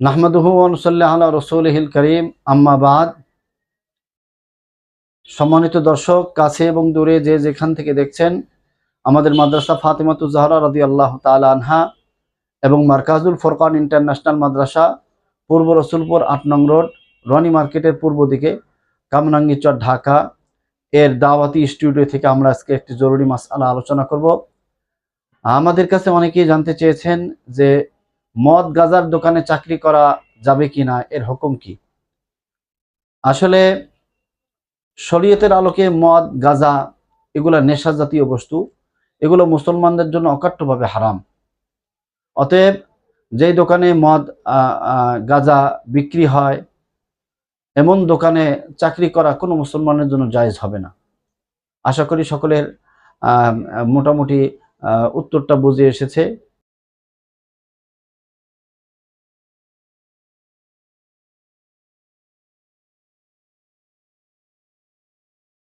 নাহমাদুহু আল্লাহ রসুলহিল করিম। আম্মাবাদ সম্মানিত দর্শক, কাছে এবং দূরে যে যেখান থেকে দেখছেন, আমাদের মাদ্রাসা ফাতেমাতু জাহরা রদি আল্লাহ তালা আনহা এবং মার্কাজুল ফোরকান ইন্টারন্যাশনাল মাদ্রাসা, পূর্ব রসুলপুর আট নং রোড, রনি মার্কেটের পূর্ব দিকে কামরাঙ্গি চর ঢাকা। এর দাওয়াতি স্টুডিও থেকে আমরা আজকে একটি জরুরি মাসালা আলোচনা করব। আমাদের কাছে অনেকেই জানতে চেয়েছেন যে মদ গাজার দোকানে চাকরি করা যাবে কি না, এর হুকুম কি? আসলে শরীয়তের আলোকে মদ, গাজা এগুলা নেশা জাতীয় বস্তু, এগুলো মুসলমানদের জন্য অকাট্যভাবে হারাম। অতএব যেই দোকানে মদ গাজা বিক্রি হয়, এমন দোকানে চাকরি করা কোনো মুসলমানের জন্য জায়েজ হবে না। আশা করি সকলের মোটামুটি উত্তরটা বুঝে এসেছে।